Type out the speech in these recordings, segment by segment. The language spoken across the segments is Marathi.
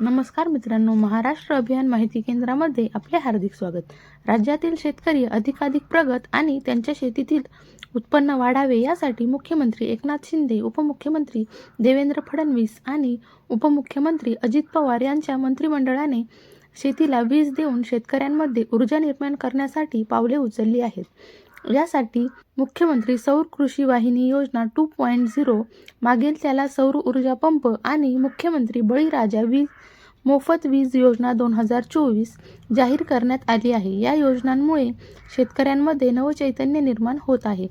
नमस्कार मित्रांनो महाराष्ट्र अभियान माहिती केंद्रामध्ये आपले हार्दिक स्वागत. राज्यातील शेतकरी अधिकाधिक प्रगत आणि त्यांच्या शेतीतील उत्पन्न वाढावे यासाठी मुख्यमंत्री एकनाथ शिंदे उपमुख्यमंत्री देवेंद्र फडणवीस आणि उपमुख्यमंत्री अजित पवार यांच्या मंत्रिमंडळाने शेतीला वीज देऊन शेतकऱ्यांमध्ये ऊर्जा निर्माण करण्यासाठी पावले उचलली आहेत. यासाठी मुख्यमंत्री सौर कृषी वाहिनी योजना टू पॉईंट झिरो मागेल त्याला सौर ऊर्जा पंप आणि मुख्यमंत्री बळीराजा वीज मोफत वीज योजना दोन हजार चोवीस जाहीर करण्यात आली आहे. या योजनांमुळे शेतकऱ्यांमध्ये नवचैतन्य निर्माण होत आहे.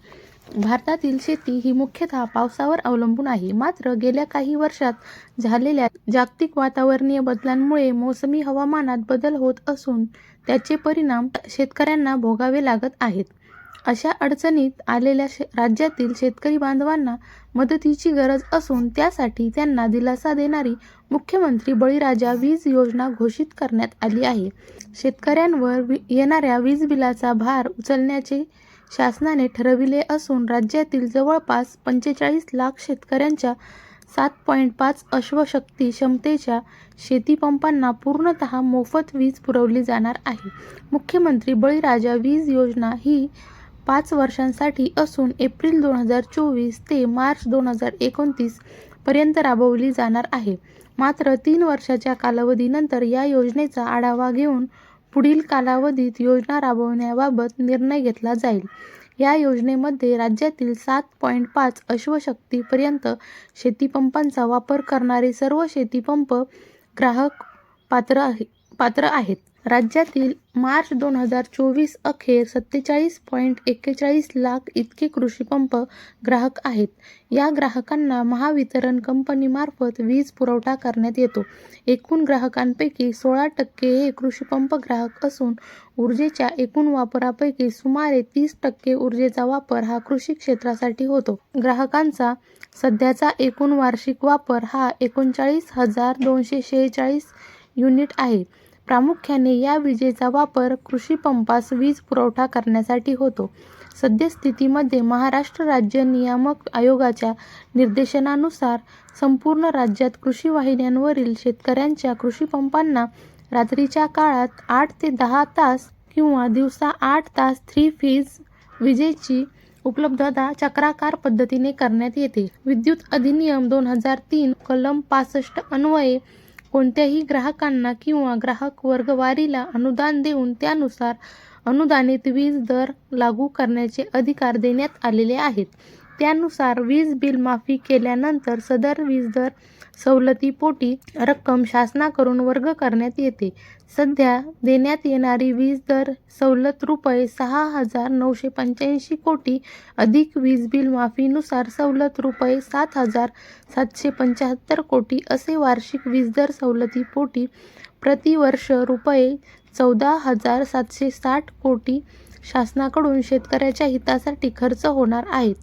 भारतातील शेती ही मुख्यतः पावसावर अवलंबून आहे. मात्र गेल्या काही वर्षात झालेल्या जागतिक वातावरणीय बदलांमुळे मोसमी हवामानात बदल होत असून त्याचे परिणाम शेतकऱ्यांना भोगावे लागत आहेत. अशा अडचणीत आलेल्या शे राज्यातील शेतकरी बांधवांना मदतीची गरज असून त्यासाठी त्यांना दिलासा देणारी मुख्यमंत्री बळीराजा वीज योजना घोषित करण्यात आली आहे. शेतकऱ्यांवर वि येणाऱ्या वीज बिलाचा भार उचलण्याचे शासनाने ठरविले असून राज्यातील जवळपास पंचेचाळीस लाख शेतकऱ्यांच्या सात पॉईंट पाच अश्वशक्ती क्षमतेच्या शेतीपंपांना पूर्णतः मोफत वीज पुरवली जाणार आहे. मुख्यमंत्री बळीराजा वीज योजना ही पाच वर्षांसाठी असून एप्रिल दोन हजार चोवीस ते मार्च दोन हजार एकोणतीस पर्यंत राबवली जाणार आहे. मात्र तीन वर्षाच्या कालावधीनंतर या योजनेचा आढावा घेऊन पुढील कालावधीत योजना राबवण्याबाबत निर्णय घेतला जाईल. या योजनेमध्ये राज्यातील सात पॉईंट पाच अश्वशक्तीपर्यंत शेतीपंपांचा वापर करणारे सर्व शेतीपंप ग्राहक पात्र आहे पात्र आहेत. राज्यातील मार्च दोन हजार चोवीस अखेर सत्तेचाळीस पॉईंट एक्केचाळीस लाख इतके कृषीपंप ग्राहक आहेत. या ग्राहकांना महावितरण कंपनीमार्फत वीज पुरवठा करण्यात येतो. एकूण ग्राहकांपैकी सोळा टक्के हे कृषीपंप ग्राहक असून ऊर्जेच्या एकूण वापरापैकी सुमारे तीस टक्के ऊर्जेचा वापर हा कृषी क्षेत्रासाठी होतो. ग्राहकांचा सध्याचा एकूण वार्षिक वापर हा एकोणचाळीस हजार दोनशे शेहेचाळीस युनिट आहे. प्रामुख्याने या विजेचा वापर कृषीपंपास वीज पुरवठा करण्यासाठी होतो. सद्यस्थितीमध्ये महाराष्ट्र राज्य नियामक आयोगाच्या निर्देशनानुसार संपूर्ण राज्यात कृषी वाहिन्यांवरील शेतकऱ्यांच्या कृषीपंपांना रात्रीच्या काळात आठ ते दहा तास किंवा दिवसा आठ तास थ्री फीज विजेची उपलब्धता चक्राकार पद्धतीने करण्यात येते. विद्युत अधिनियम दोन हजार तीन कलम पासष्ट अन्वये कोणत्याही ग्राहकांना किंवा ग्राहक वर्गवारीला अनुदान देऊन त्यानुसार अनुदानित वीज दर लागू करण्याचे अधिकार देण्यात आलेले आहेत. त्यानुसार वीज बिल माफी केल्यानंतर सदर वीज दर सवलतीपोटी रक्कम शासनाकडून वर्ग करण्यात येते. सध्या देण्यात येणारी वीज दर सवलत रुपये सहा हजार नऊशे पंच्याऐंशी कोटी अधिक वीज बिल माफीनुसार सवलत रुपये सात हजार सातशे पंच्याहत्तर कोटी असे वार्षिक वीज दर सवलतीपोटी प्रतिवर्ष रुपये चौदा हजार सातशे साठ कोटी शासनाकडून शेतकऱ्याच्या हितासाठी खर्च होणार आहेत.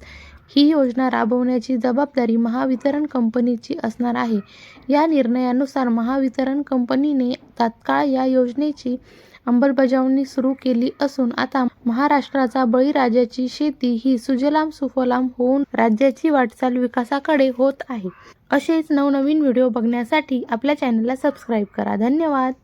ही योजना राबवण्याची जबाबदारी महावितरण कंपनीची असणार आहे. या निर्णयानुसार महावितरण कंपनीने तात्काळ या योजनेची अंमलबजावणी सुरू केली असून आता महाराष्ट्राचा बळीराजाची शेती ही सुजलाम सुफलाम होऊन राज्याची वाटचाल विकासाकडे होत आहे. असेच नवनवीन व्हिडिओ बघण्यासाठी आपल्या चॅनलला सबस्क्राईब करा. धन्यवाद.